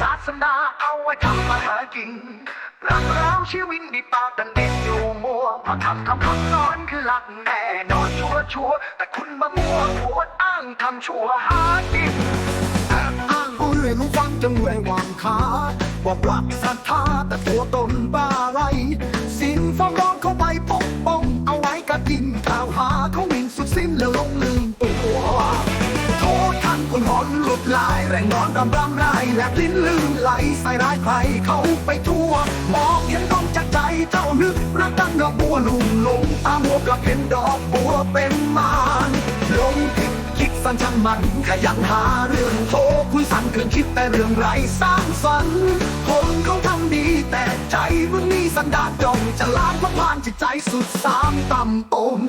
ศาสนาเอาไว้ทำมาหากินรักเราชีวิตมีปากดันดินอยู่มัวพอทำคำคำสอนคือหลักแน่นอนชัวชัวแต่คุณมามัวปวดอ้างทำชัวร์หากินแอบอ้างผู้เรื่อยรู้ฟังจนเมื่อยวางขาบอกรักศรัทธาแต่ตัวตนบ้าไร นหลุดลายแรงนอนรำรำไรแลบลิ้นลืมไหลใส่ร้ายใครเขาไปทั่วมองเห็นต้องจากใจเจ้านึกรักตั้งดอกบัวลุ่มลงตามหัวกับเห็นดอกบัวเป็นมานลงผิดคิดสั้นช่างมันขยันหาเรื่องโทรคุยสั่นเกินคิดแต่เรื่องไรสร้างสรรค์คนเขาทำดีแต่ใจมึงนี่สันดานจงจะล้างพลานจิตใจสุดสามต่ำตม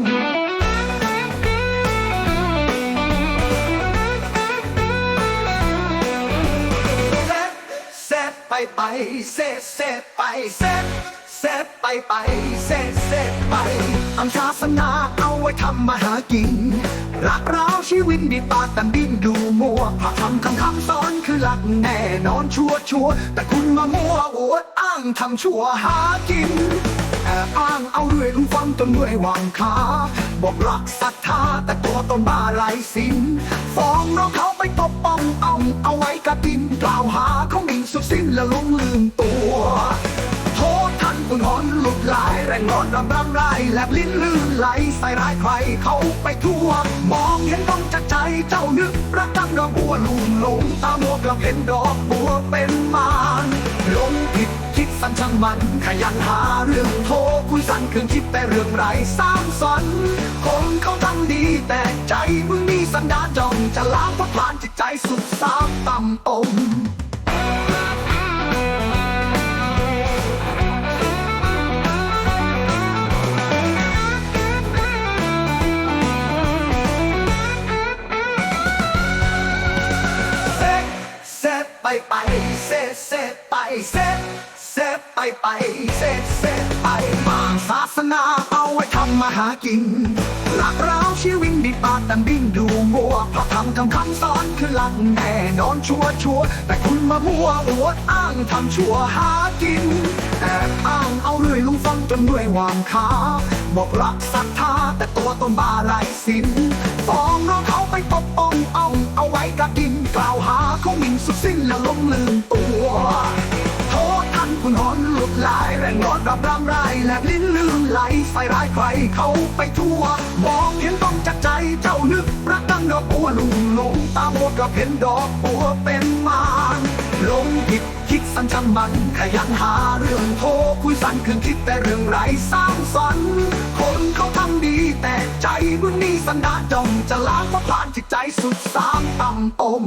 ไปไปเซตเซตไปเซตเซตไปไปเซตเซตไปอังศาสนาเอาไว้ทำมาหากินรักเราชีวิตดีปากแต่ดิ้นดูมัวพระธรรมคำคำสอนคือหลักแน่นอนชัวชัวแต่คุณมามัวอวดอ้างทำชั่วหากินแอบอ้างเอาเรื่อยรู้ฟังจนเมื่อยวางขาบอกรักศรัทธาแต่ตัวตนบ้าไรสินฟ้องน้องเขาไปตบป้องเอาเอาไว้กับดินกล่าวหาเขา สุดสิ้นแล้วลงลืมตัวโทษท่านคุณหอนหลุดลายแรงร้อนรำรำไรแลบลิ้นลื่นไหลใส่ร้ายใครเขาไปทั่ว มองเห็นต้องจากใจเจ้านึกรักตั้งดอกบัวลุ่มลงตาโมกลับเห็นดอกบัวเป็นมารลงผิดคิดสั้นช่างมัน ขยันหาเรื่องโทรคุยสั่นคืนคิดแต่เรื่องไรสร้างสรรค์คนเขาทำดีแต่ใจมึงมีสันดานจองจะล้างพักพลานจิตใจสุดสามต่ำตม ไปไปเซตเซตไปเซตเซตไปไปเซตเซตไปบางศาสนาเอาไว้ทำมาหากินรักเราชีวิตดีปากแต่ดิ้นดูมัวพระธรรมทำคำสอนคือหลักแน่นอนชัวชัวแต่คุณมามัวอวดอ้างทำชัวหากินแอบอ้างเอาเรื่อยลุงฟังจนด้วยวางขาบอกรักศรัทธาแต่ตัวตนบาไรสิน นสุดสิ้นแล้วลงลืมตัวโทษท่านคุณหอนหลุดลายแรงร้อนรับรำไรแลบลิ้นลืมไหลใส่ร้ายใครเขาไปทั่วมองเห็นต้องจากใจเจ้านึกรักตั้งดอกบัวลุ่มลงตาหมดกับเห็นดอกบัวเป็นมารลงผิดคิดสั้นช่างมันขยันหาเรื่องโทรคุยสั่นคืนคิดแต่เรื่องไรสร้างสรรค์คนเขาทำดีแต่ใจมึงนี่สันดานจงจะล้างเพราะผ่านจิตใจสุดสามต่ำตม